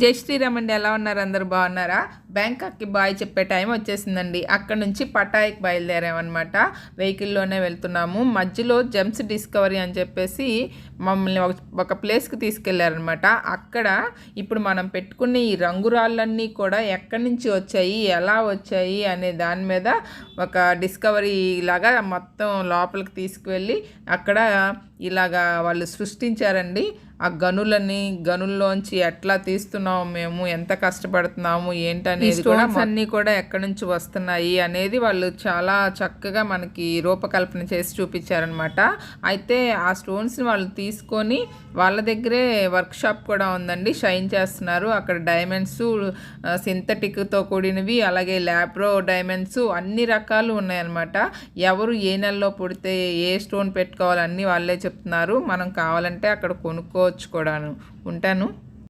జై శ్రీరామ్ అండి ఎలా ఉన్నారు? అందరు బాగున్నారా? బ్యాంకాక్కి బాయ్ చెప్పే టైం వచ్చేసిందండి. అక్కడ నుంచి పటాయికి బయలుదేరామన్నమాట. వెహికల్లోనే వెళ్తున్నాము. మధ్యలో జెమ్స్ డిస్కవరీ అని చెప్పేసి మమ్మల్ని ఒక ప్లేస్కి తీసుకెళ్ళారనమాట అక్కడ ఇప్పుడు మనం పెట్టుకునే ఈ రంగురాళ్ళన్నీ కూడా ఎక్కడి నుంచి వచ్చాయి ఎలా వచ్చాయి అనే దాని మీద ఒక డిస్కవరీ లాగా మొత్తం లోపలికి తీసుకువెళ్ళి అక్కడ ఇలాగా వాళ్ళు సృష్టించారండి. ఆ గనులని గనుల్లోంచి ఎట్లా తీస్తున్నాము మేము ఎంత కష్టపడుతున్నాము ఏంటని ఏంటనేది కూడా అన్నీ కూడా ఎక్కడి నుంచి వస్తున్నాయి అనేది వాళ్ళు చాలా చక్కగా మనకి రూపకల్పన చేసి చూపించారనమాట అయితే ఆ స్టోన్స్ని వాళ్ళు తీసుకొని వాళ్ళ దగ్గరే వర్క్ షాప్ కూడా ఉందండి. షైన్ చేస్తున్నారు. అక్కడ డైమండ్స్ సింథటిక్తో కూడినవి అలాగే ల్యాబ్రో డైమండ్స్ అన్ని రకాలు ఉన్నాయన్నమాట. ఎవరు ఏ నెలలో పుడితే ఏ స్టోన్ పెట్టుకోవాలి అన్నీ వాళ్ళే చెప్తున్నారు. మనం కావాలంటే అక్కడ కొనుక్కోవచ్చు కూడాను. ఉంటాను.